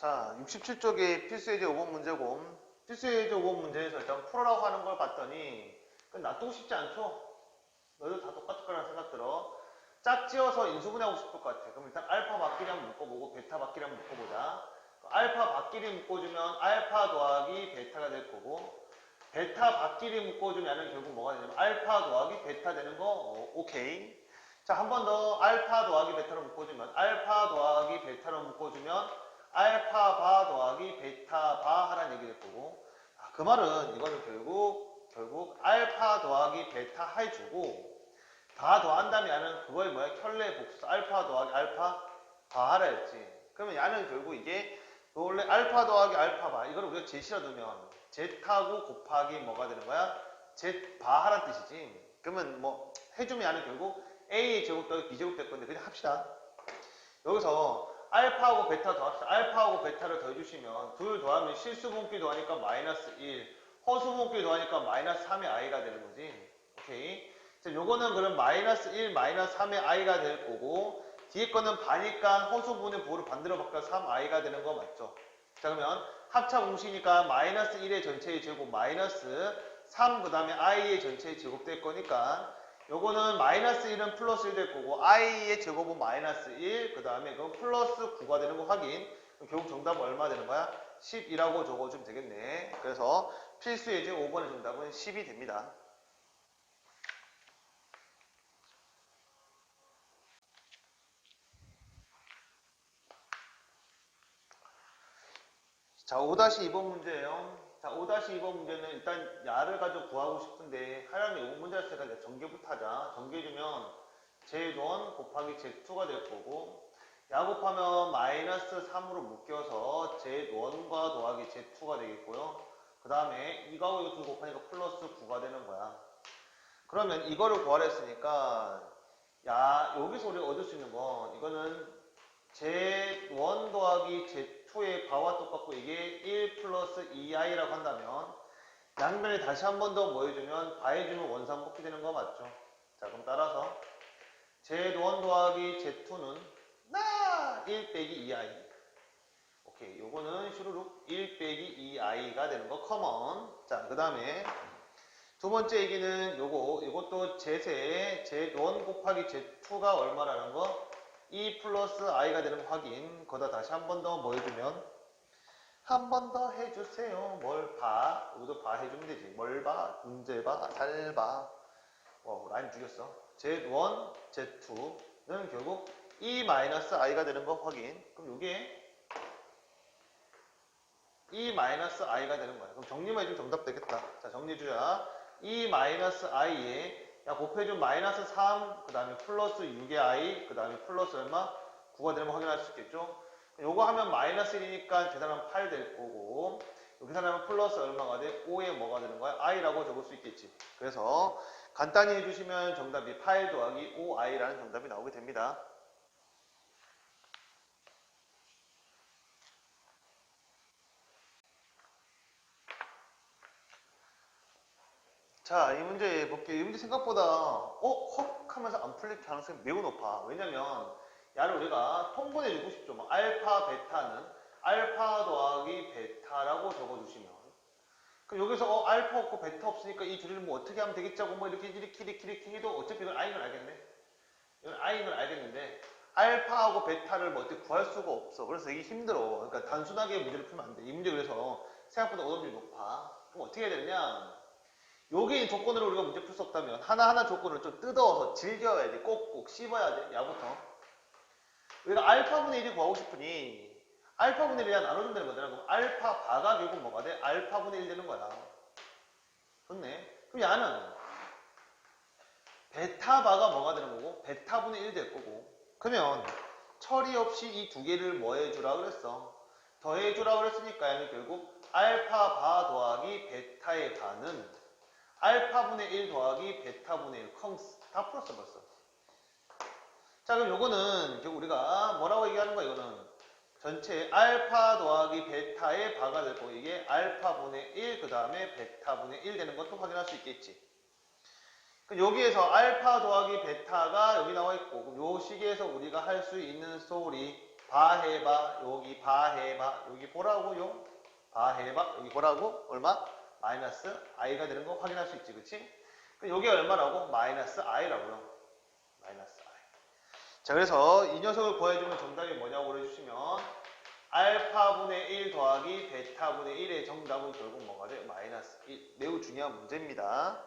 자, 67쪽의 필수예제 5번 문제고, 필수예제 5번 문제에서 일단 풀어라고 하는 걸 봤더니, 놔두고 싶지 않죠? 너희도 다 똑같을 거라는 생각 들어. 짝지어서 인수분해하고 싶을 것 같아. 그럼 일단 알파 바퀴리 한번 묶어보고, 베타 바퀴리 한번 묶어보자. 알파 바퀴리 묶어주면 알파 더하기 베타가 될 거고, 베타 바퀴리 묶어주면 결국 뭐가 되냐면 알파 더하기 베타 되는 거, 어, 오케이. 자, 한 번 더 알파 더하기 베타로 묶어주면, 알파 더하기 베타로 묶어주면, 알파 바 더하기 베타 바 하라는 얘기 될 거고 아, 그 말은 이거는 결국 결국 알파 더하기 베타 해주고 다 더한 다음에 야는 그걸 뭐야? 켤레 복수 알파 더하기 알파 바 하라 했지. 그러면 야는 결국 이게 원래 알파 더하기 알파 바 이거를 우리가 제시라 두면 제타고 곱하기 뭐가 되는 거야? 제바 하라는 뜻이지. 그러면 뭐 해주면 야는 결국 A 제곱 더하기 B 제곱 될 건데 그냥 합시다. 여기서 알파하고 베타 더합시다. 알파하고 베타를 더해주시면 둘 더하면 실수분기 더하니까 마이너스 1, 허수분기 더하니까 마이너스 3의 i가 되는 거지. 오케이. 자, 요거는 그럼 마이너스 1, 마이너스 3의 i가 될 거고 뒤에 거는 반이니까 허수분의 부호를 반대로 바꿔 3i가 되는 거 맞죠? 자 그러면 합차 공식이니까 마이너스 1의 전체의 제곱 마이너스 3 그 다음에 i의 전체의 제곱 될 거니까 요거는 마이너스 1은 플러스 1 될 거고 i의 제곱은 마이너스 1, 그 다음에 그건 플러스 9가 되는 거 확인. 결국 정답은 얼마 되는 거야? 10이라고 적어주면 되겠네. 그래서 필수 예제 5번의 정답은 10이 됩니다. 자, 5-2번 문제예요. 자, 5-2번 문제는 일단 야를 가지고 구하고 싶은데 하려면 이 문제 자체가 전개부터 하자. 전개주면 Z1 곱하기 Z2가 될 거고 야 곱하면 마이너스 3으로 묶여서 Z1과 더하기 Z2가 되겠고요. 그 다음에 이거하고 이거 둘 곱하니까 플러스 9가 되는 거야. 그러면 이거를 구하려 했으니까 야 여기서 우리가 얻을 수 있는 건 이거는 Z1 더하기 Z2의 바와 똑같고 이게 1 플러스 2i라고 한다면 양변에 다시 한 번 더 뭐 해주면 바해주면 원상복귀 되는 거 맞죠? 자 그럼 따라서 Z1 더하기 Z2는 나 1 빼기 2i 오케이 요거는 슈루룩 1 빼기 2i가 되는 거 커먼 자그 다음에 두 번째 얘기는 요거 이것도 Z3 Z1 곱하기 Z2가 얼마라는 거 2 플러스 i가 되는 거 확인. 거다 다시 한 번 더 뭐 해주면 한 번 더 해주세요. 뭘 봐? 여기도 봐 해주면 되지. 뭘 봐? 문제 봐? 잘 봐. 와 라인 죽였어. Z1, Z2는 결국 2 마이너스 i가 되는 거 확인. 그럼 이게 2 마이너스 i가 되는 거야. 그럼 정리만 해주면 정답 되겠다. 자 정리해주자. 2 마이너스 i에 야 곱해준 마이너스 3, 그 다음에 플러스 6의 i, 그 다음에 플러스 얼마? 9가 되면 확인할 수 있겠죠? 요거 하면 마이너스 1이니까 계산하면 8 될 거고 계산하면 플러스 얼마가 돼? 5에 뭐가 되는 거야? i라고 적을 수 있겠지. 그래서 간단히 해주시면 정답이 8 더하기 5i라는 정답이 나오게 됩니다. 자, 이 문제 볼게요. 이 문제 생각보다 어? 헉 하면서 안 풀릴 가능성이 매우 높아. 왜냐면 야를 우리가 통분해 주고 싶죠. 뭐 알파, 베타는 알파 더하기 베타라고 적어주시면 그럼 여기서 어, 알파 없고 베타 없으니까 이 둘을 뭐 어떻게 하면 되겠지 하고 뭐 이렇게 이렇게 이렇게 이렇게 해도 어차피 이건 I는 알겠네. 이건 I는 알겠는데 알파하고 베타를 뭐 어떻게 구할 수가 없어. 그래서 이게 힘들어. 그러니까 단순하게 문제를 풀면 안 돼. 이 문제 그래서 생각보다 어려움이 높아. 그럼 어떻게 해야 되느냐? 여기 조건으로 우리가 문제 풀 수 없다면 하나하나 조건을 좀 뜯어서 즐겨야 돼. 꼭꼭 씹어야 돼. 야부터. 우리가 알파분의 1이 구하고 싶으니 알파분의 1이 나눠준다는 거잖아. 그럼 알파 바가 결국 뭐가 돼? 알파분의 1 되는 거야. 좋네. 그럼 야는 베타 바가 뭐가 되는 거고? 베타분의 1 될 거고. 그러면 처리 없이 이 두 개를 뭐 해주라 그랬어? 더해주라 그랬으니까 야는 결국 알파 바 더하기 베타의 바는 알파분의 1 더하기 베타분의 1 컹스. 다 풀었어 벌써. 자 그럼 요거는 결국 우리가 뭐라고 얘기하는 거야 이거는? 전체 알파 더하기 베타의 바가 될 거고 이게 알파분의 1 그 다음에 베타분의 1 되는 것도 확인할 수 있겠지. 그럼 여기에서 알파 더하기 베타가 여기 나와 있고 요 시기에서 우리가 할 수 있는 소리 봐 해봐 여기 봐 해봐 여기 보라고요? 봐 해봐 여기 보라고? 얼마? 마이너스 i가 되는 거 확인할 수 있지 그치? 여기 얼마라고? 마이너스 i라고요 마이너스 i 자 그래서 이 녀석을 구해주면 정답이 뭐냐고 그래주시면 알파분의 1 더하기 베타분의 1의 정답은 결국 뭐가 돼? 마이너스 1 매우 중요한 문제입니다